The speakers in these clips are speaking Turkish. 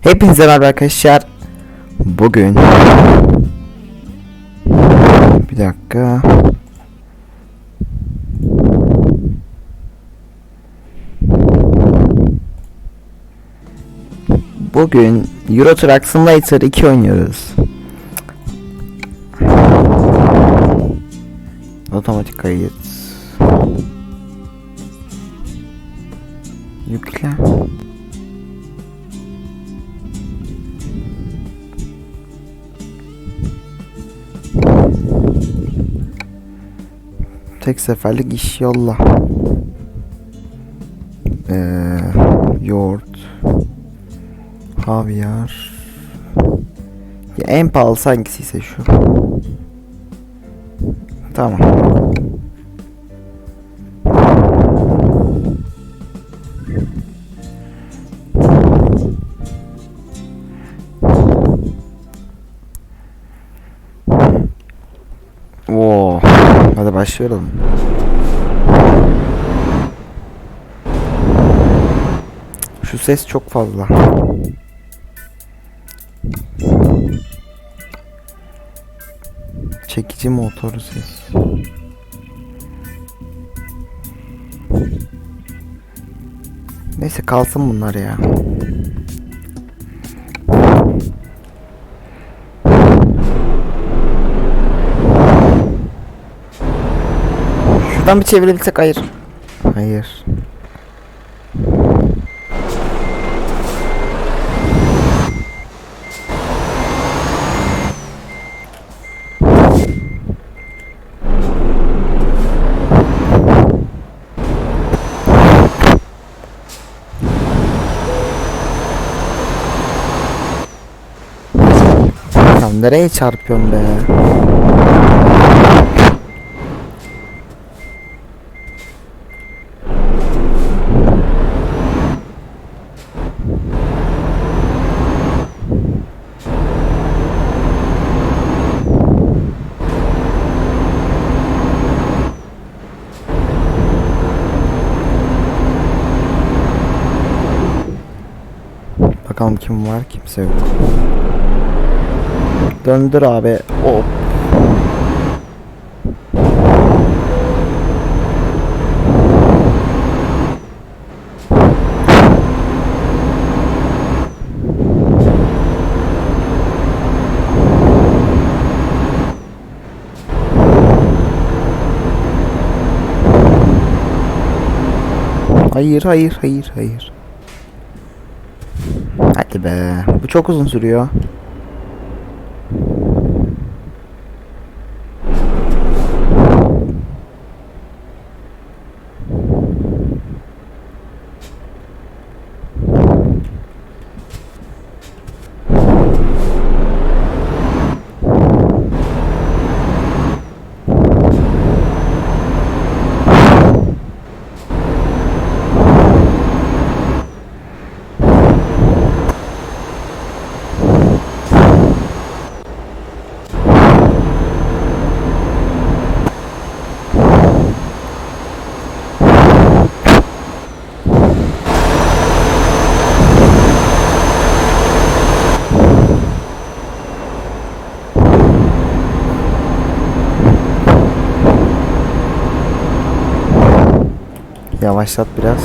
Hepinize merhaba arkadaşlar. Bugün bir dakika. Bugün Euro Truck Simulator 2 oynuyoruz. Otomatik kayıt. Yükle. Tek seferlik iş yolla. Ee, yoğurt. Havyar. Ya en pahalısı hangisiyse şu. Tamam. Hadi başlayalım. Şu ses çok fazla. Çekici motoru ses. Neyse kalsın bunlar ya. Şuradan bir çevirebilsek hayır. Hayır. Nereye çarpıyorsun be? Bakalım kim var kimse yok. Döndür abi. Hop. Hayır hayır hayır hayır. Hadi be. Bu çok uzun sürüyor. Yavaşlat biraz.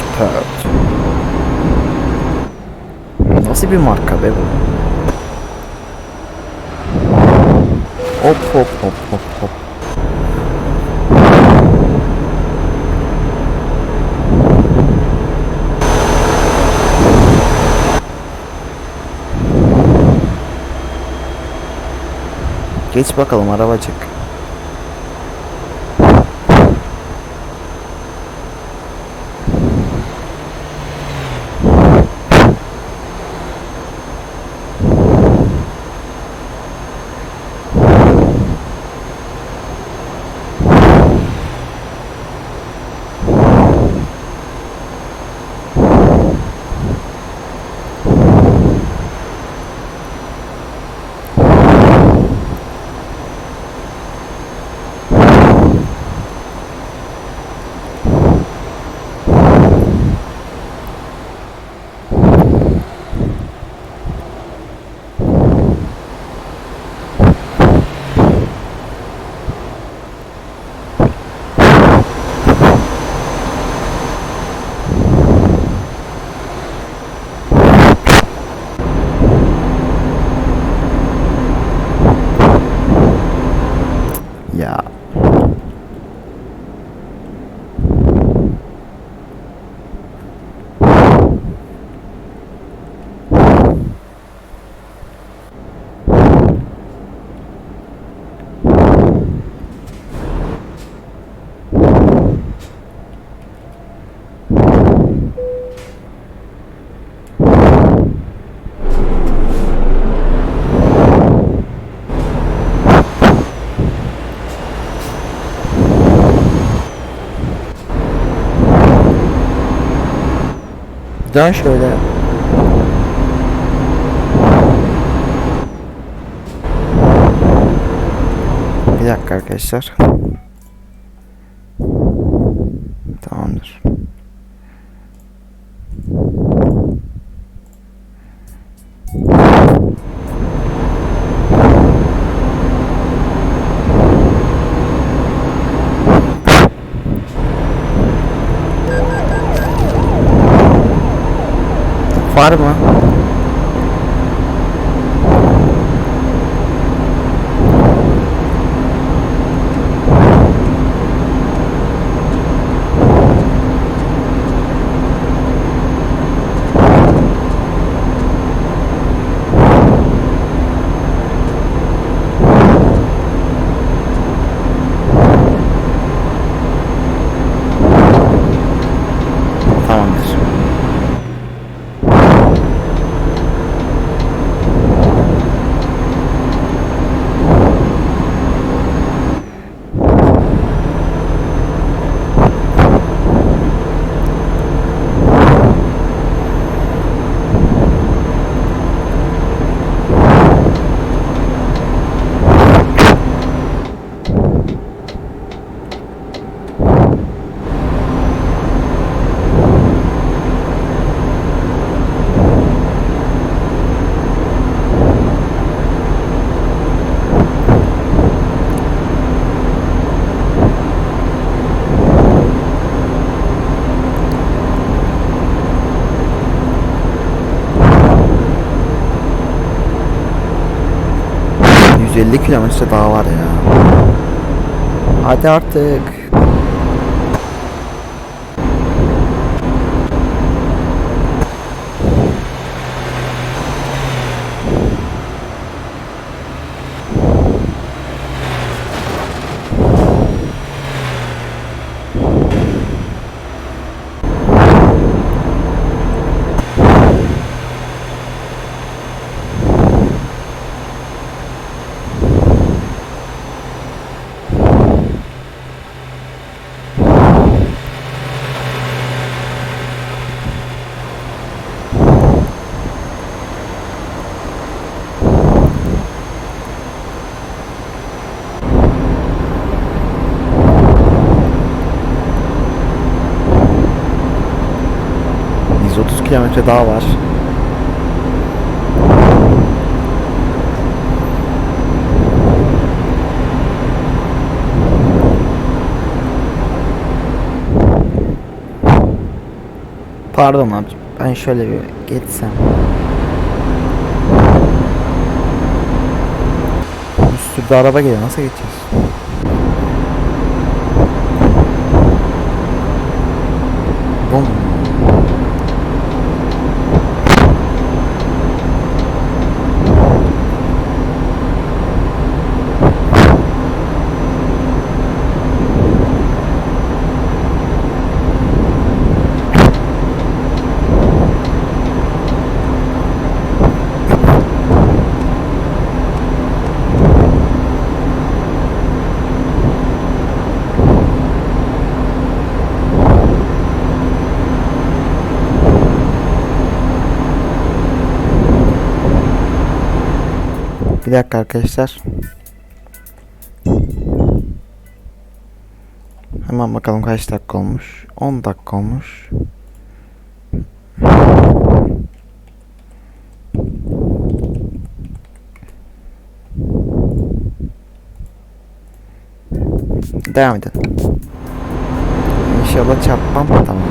Postpert. Nasıl bir marka be bu? Hop hop hop hop hop. Geç bakalım arabacık. Dön şöyle. Bir dakika arkadaşlar. Var ...150 kilometre daha var ya. Hadi artık. Kilometre daha var. Pardon abi. Ben şöyle bir geçsem. Üstümde araba geliyor. Nasıl geçeceğiz? Bir dakika arkadaşlar. Hemen bakalım kaç dakika olmuş. 10 dakika olmuş. Devam edelim. İnşallah çarpmam. Tamam.